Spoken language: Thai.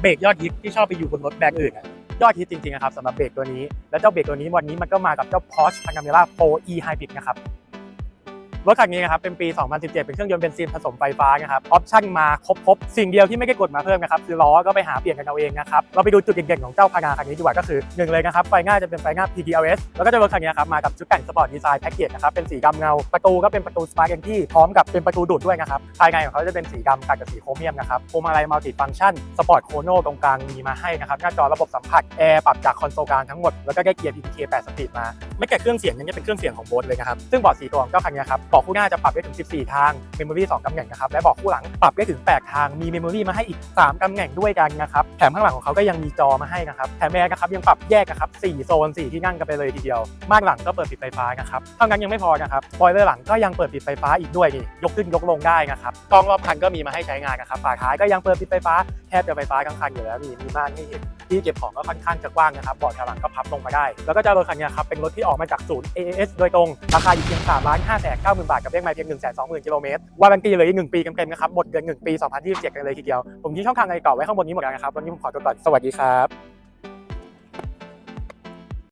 เบรกยอดฮิตที่ชอบไปอยู่บนรถแบรนด์อื่นยอดฮิตจริงๆนะครับสำหรับเบรกตัวนี้ แล้วเจ้าเบรกตัวนี้วันนี้มันก็มากับเจ้า Porsche Panamera 4e Hybrid นะครับ รถคันนี้นะครับเป็นปี 2017 เป็นเครื่องยนต์เบนซินผสมไฟฟ้านะครับออปชั่นมาครบๆ สิ่งเดียวที่ไม่ได้กดมาเพิ่มนะครับคือล้อก็ไปหาเปลี่ยนกันเอาเองนะครับเราไปดูจุดเด่นๆของเจ้าพานาคันนี้ดีกว่าก็คือหนึ่งเลยนะครับไฟหน้าจะเป็นไฟหน้า PTLS แล้วก็เจะรถคันนี้ครับมากับชุดแต่งสปอร์ตดีไซน์แพ็กเกจนะครับเป็นสีดำเงาประตูก็เป็นประตูสปาร์กที่พร้อมกับเป็นประตูดูดด้วยนะครับภายในของเขาจะเป็นสีดำตัดกับสีโครเมียมนะครับพวงมาลัยมัลติฟังชันสปอร์ตโคโนตรงกลางมีมาให้นะครับหน้าจอระบบสัมผัสแอร์ปรับจากคอนโซลกลางทั้งหมดแล้วก็ได้เกียร์ PTK 8สปีดมา ไม่แก่เครื่องเสียงยังจะเป็นเครื่องเสียงของโบสเลยนะครับซึ่งเบาะสีตัวของเจ้าคันนี้ครับบาะคู่หน้าจะปรับได้ถึง 14 ทางเมมโมรี่2ตำแหน่งนะครับและบาะคู่หลังปรับได้ถึง 8 ทางมีเมมโมรี่มาให้อีก 3ตำแหน่งด้วยกันนะครับแถมข้างหลังของเขาก็ยังมีจอมาให้นะครับแถมแอร์นะครับยังปรับแยกนะครับ4โซน4ที่นั่งกันไปเลยทีเดียวม่านหลังก็เปิดปิดไฟฟ้านะครับเท่านั้นยังไม่พอนะครับบอยเลอร์หลังก็ยังเปิดปิดไฟฟ้าอีกด้วยนี่ยกขึ้นยกลงได้นะครับกล้องรอบคันก็มีมาให้ใช้งานนะครับฝาท้ายก็ยังเปิดปิดไฟฟ้าแทบจะไฟฟ้าทั้งคันอยู่แล้วนี่มีม่านให้เห็นที่เก็บของก็ค่อนข้างจะกว้างนะครับเบาะแถวหลังก็พับลงมาได้ แล้วก็จ้ารถคันนี้ครับเป็นรถที่ออกมาจากศูนย์ AAS โดยตรง ราคาอยู่เพียง3ล้าน5แสน9หมื่นบาทกับเลขไมล์เพียง1 2 0 0 0 0กิโลเมตรวารันตีเลยอีก1ปีเต็มๆนะครับหมดเดือน1ปี 2027 กันเลยทีเดียว ผมที่ช่องทางในเก่าไว้ข้างบนนี้หมดแล้วนะครับวันนี้ผมขอตัวก่อนสวัสดีครับ